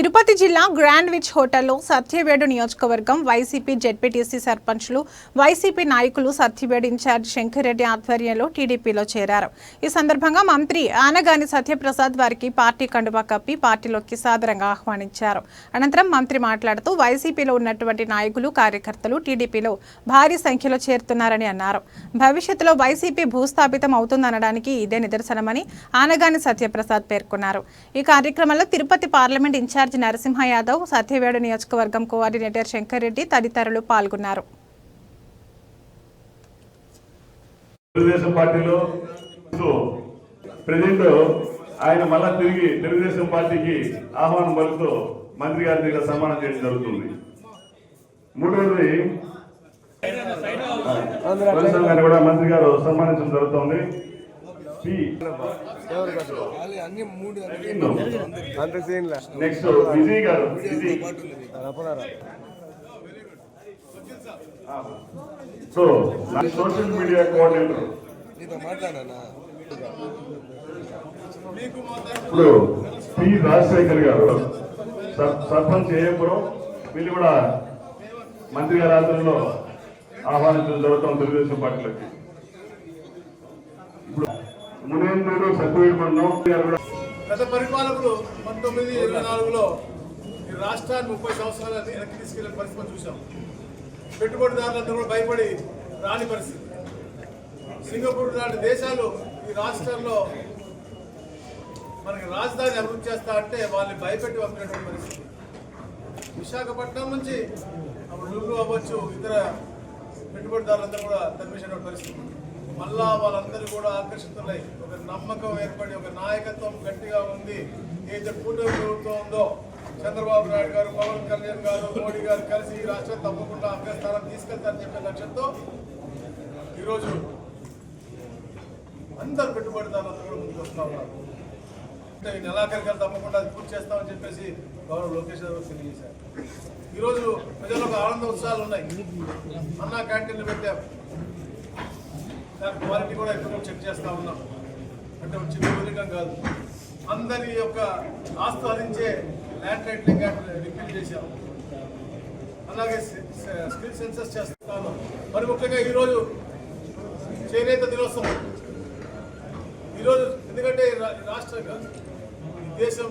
తిరుపతి జిల్లా grand which హోటల్లో సత్యవేడు నియోజకవర్గం వైసీపీ జెడ్పీటీసీ సర్పంచ్లు వైసీపీ నాయకులు సత్యవేడు ఇన్ఛార్జ్ శంకర్రెడ్డి ఆధ్వర్యంలో టీడీపీలో చేరారు. ఈ సందర్భంగా మంత్రి ఆనగాని సత్యప్రసాద్ వారికి పార్టీ కండువా కప్పి పార్టీలోకి సాదరంగా ఆహ్వానించారు. అనంతరం మంత్రి మాట్లాడుతూ వైసీపీలో ఉన్నటువంటి నాయకులు కార్యకర్తలు టీడీపీలో భారీ సంఖ్యలో చేరుతున్నారని అన్నారు. భవిష్యత్తులో వైసీపీ భూస్థాపితం అవుతుందనడానికి ఇదే నిదర్శనమని ఆనగాని సత్యప్రసాద్ పేర్కొన్నారు. ఈ కార్యక్రమంలో Tirupati parliament incharge incharge Narasimha Yadav Satyavedu నియోజకవర్గం కోఆర్డినేటర్ శంకర్ రెడ్డి తదితరులు పాల్గొన్నారు. తెలుగుదేశం పార్టీలో ప్రజెంట్ ఆయన మళ్ళా తిరిగి తెలుగుదేశం పార్టీకి ఆహ్వానం పలుకుతూ మంత్రి గారి దగ్గర సన్మానం చేయడం జరుగుతుంది. మూడవది కూడా మంత్రి గారు సన్మానించడం జరుగుతుంది. అన్ని మూడు అంత నెక్స్ట్ విజయ్ గారు విజయ్ సో నా సోషల్ మీడియా కోఆర్డినేటర్ నీతో మాట్లాడానా ఇప్పుడు పి రాజశేఖర్ గారు సర్పంచ్ ఏపురం వీళ్ళు కూడా మంత్రి గారి ఆధ్వర్యంలో ఆహ్వానించడం జరుగుతాం తెలుగుదేశం పార్టీలోకి మునేంద్రుడు సత్యవీడు మండలం గత పరిపాలకులు పంతొమ్మిది ఇరవై నాలుగులో ఈ రాష్ట్రాన్ని ముప్పై సంవత్సరాల వెనక్కి తీసుకెళ్ళే పరిస్థితి చూసాం పెట్టుబడిదారులందరూ కూడా భయపడి రాని పరిస్థితి. సింగపూర్ లాంటి దేశాలు ఈ రాష్ట్రంలో మనకి రాజధాని అభివృద్ధి చేస్తా అంటే వాళ్ళని భయపెట్టి పంపినటువంటి పరిస్థితి. విశాఖపట్నం నుంచి అప్పుడు లుల్లు అవ్వచ్చు ఇతర పెట్టుబడిదారులందరూ కూడా తరిమేసినటువంటి పరిస్థితి. మళ్ళా వాళ్ళందరూ కూడా ఆకర్షితులై ఒక నమ్మకం ఏర్పడి ఒక నాయకత్వం గట్టిగా ఉంది. ఏదైతే కూటమి ప్రభుత్వం ఉందో చంద్రబాబు నాయుడు గారు పవన్ కళ్యాణ్ గారు మోడీ గారు కలిసి ఈ రాష్ట్రం తప్పకుండా అగ్రస్థానం తీసుకెళ్తారని చెప్పే లక్ష్యంతో ఈరోజు అందరు పెట్టుబడిదారులందరూ కూడా ముందుకు ఉన్నారు. అంటే ఈ నెలాఖరికలు తప్పకుండా అది పూర్తి చేస్తామని చెప్పేసి గౌరవ లోకేష్ గారు తెలియజేశారు. ఈరోజు ప్రజలకు ఆనంద ఉత్సాహాలు ఉన్నాయి. అన్నా క్యాంటీన్లు పెట్టాం. దాని క్వాలిటీ కూడా ఎక్కువ చెక్ చేస్తూ ఉన్నాం. అంటే చిన్న ఉద్యోగం కాదు. అందరి యొక్క ఆస్తు హరించే ల్యాండ్ రైట్లింగ్ యాక్ట్ రిపీల్ చేశాం. అలాగే స్కిల్ సెన్సస్ చేస్తాను మరి ముఖ్యంగా ఈరోజు చేనేత దినోత్సవం. ఈరోజు ఎందుకంటే ఈ రాష్ట్రంగా దేశం